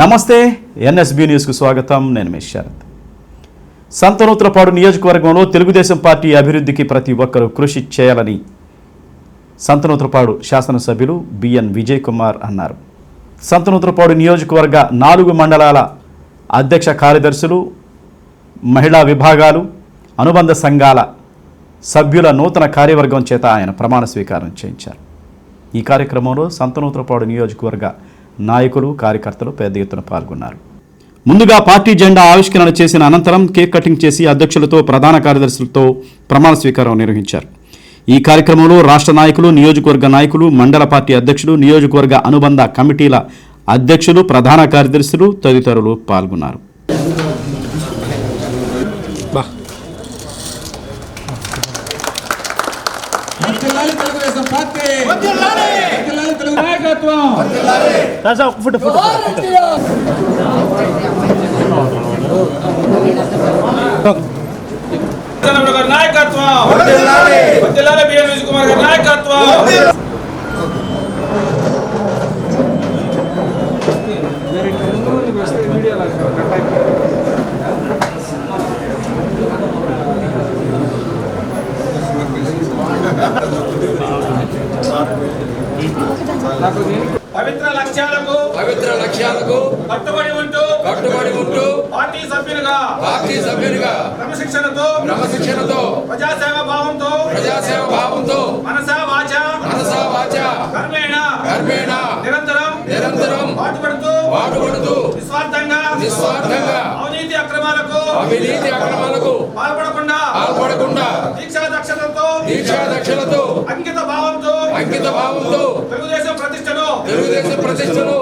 నమస్తే ఎన్ఎస్బి న్యూస్కు స్వాగతం. నేను మీ శరత్. సంతనూత్రపాడు నియోజకవర్గంలో తెలుగుదేశం పార్టీ అభివృద్ధికి ప్రతి ఒక్కరూ కృషి చేయాలని సంతనూత్రపాడు శాసనసభ్యులు బిఎన్ విజయ్ కుమార్ అన్నారు సంతనూత్రపాడు నియోజకవర్గ నాలుగు మండలాల అధ్యక్ష కార్యదర్శులు మహిళా విభాగాలు అనుబంధ సంఘాల సభ్యుల నూతన కార్యవర్గం చేత ఆయన ప్రమాణ స్వీకారం చేయించారు. ఈ కార్యక్రమంలో సంతనూత్రపాడు నియోజకవర్గ నాయకులు కార్యకర్తలు పెద్ద ఎత్తున పాల్గొన్నారు. ముందుగా పార్టీ జెండా ఆవిష్కరణ చేసిన అనంతరం కేక్ కటింగ్ చేసి అధ్యక్షులతో ప్రధాన కార్యదర్శులతో ప్రమాణ స్వీకారం నిర్వహించారు. ఈ కార్యక్రమంలో రాష్ట్ర నాయకులు నియోజకవర్గ నాయకులు మండల పార్టీ అధ్యక్షులు నియోజకవర్గ అనుబంధ కమిటీల అధ్యక్షులు ప్రధాన కార్యదర్శులు తదితరులు పాల్గొన్నారు. తెలుగుదేశం పార్టీ. వర్ధిల్లాలి తెలుగు నాయకత్వం. చంద్రబాబు గారి నాయకత్వం. వర్ధిల్లాలి బిఎన్ విజయ్ కుమార్ గారి నాయకత్వం పవిత్ర లక్ష్యాలకు పవిత్ర లక్ష్యాలకు కట్టుబడి ఉంటూ కట్టుబడి ఉంటూ పార్టీ సభ్యులుగా పార్టీ సభ్యునిగా క్రమశిక్షణతో క్రమశిక్షణతో ప్రజాసేవ భావంతో ప్రజాసేవ భావంతో మనసా వాచ మనసా వాచ కర్మేణ కర్మేణ నిరంతరం నిరంతరం పాటుపడుతూ పాటుపడుతూ నిస్వార్థంగా నిస్వార్థంగా అవినీతి అక్రమాలకు అవినీతి అక్రమాలకు పాల్పడకుండా పాల్పడకుండా దీక్షా దక్షతతో దీక్షా దక్షలతో అంకిత భావంతో అంకిత భావంతో తెలుగుదేశం ప్రతిష్టను తెలుగుదేశం ప్రతిష్టను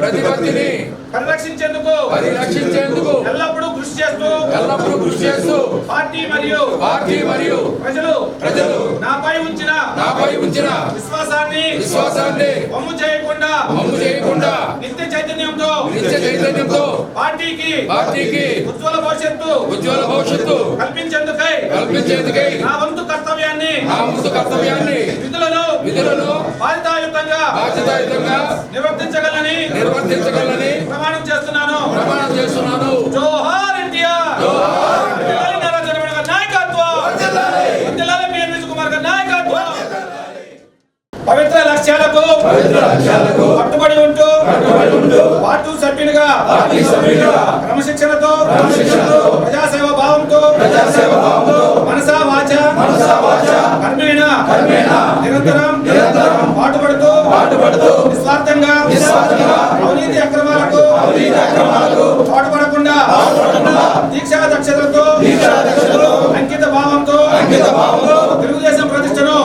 ప్రతిపత్తిని పరిరక్షించేందుకు పరిరక్షించేందుకు ఎల్లప్పుడూ కృషి చేస్తూ ఎల్లప్పుడూ కృషి చేస్తూ పార్టీ మరియు పార్టీ మరియు ప్రజలు ప్రజలు నాపై ఉంచిన నాపై ఉంచిన విశ్వాసాన్ని విశ్వాసాన్ని వమ్ము చేయకుండా అమ్ము చేయకుండా నిత్య చైతన్యంతో నిత్య చైతన్యంతో పార్టీకి పార్టీకి ఉజ్వల భవిష్యత్తు ఉజ్వల భవిష్యత్తు కల్పించేందుకై కల్పించేందుకై నా వంతు కర్తవ్యాన్ని నా ముందు కర్తవ్యాన్ని విధులను విధులను బాధ్యతాయుతంగా బాధ్యతాయుతంగా నిర్వర్తించగలని నిర్వర్తించగలని ప్రమాణం చేస్తున్నాను. ప్రమాణం చేస్తున్నాను. జోహార్ గారి నాయకత్వం. పవిత్ర లక్ష్యాలకు కట్టుబడి ఉంటూ పార్టీ సభ్యునిగా క్రమశిక్షణతో ప్రజాసేవ భావంతో మనసా పాటుపడకుండా దీక్షా దక్షతలతో అంకిత భావంతో తెలుగుదేశం ప్రతిష్టను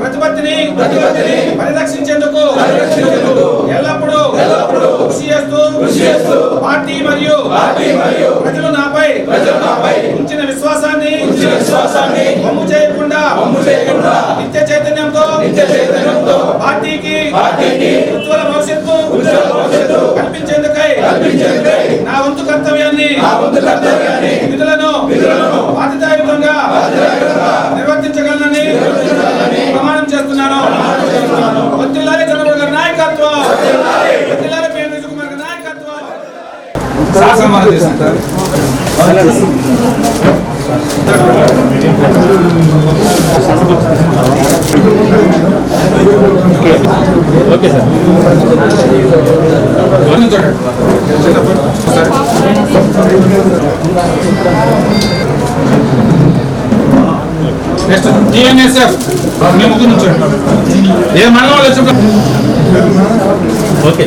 ప్రతిపత్తిని పరిరక్షించేందుకు ఎల్లప్పుడూ కృషి చేస్తూ పార్టీ మరియు శాసనమానం చేస్తుంటారు నెక్స్ట్ జిఎన్ఎస్ఎఫ్ మీ ముగ్గురు నుంచి ఏ మండలం వాళ్ళు వచ్చి ఓకే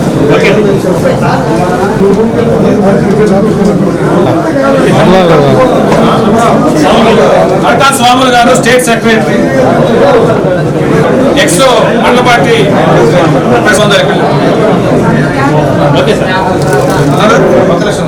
అట్టా స్వాములు గారు స్టేట్ సెక్రటరీ. నెక్స్ట్ మండల పార్టీ సోదరికి ఓకే సార్. ఒక్క నిమిషం.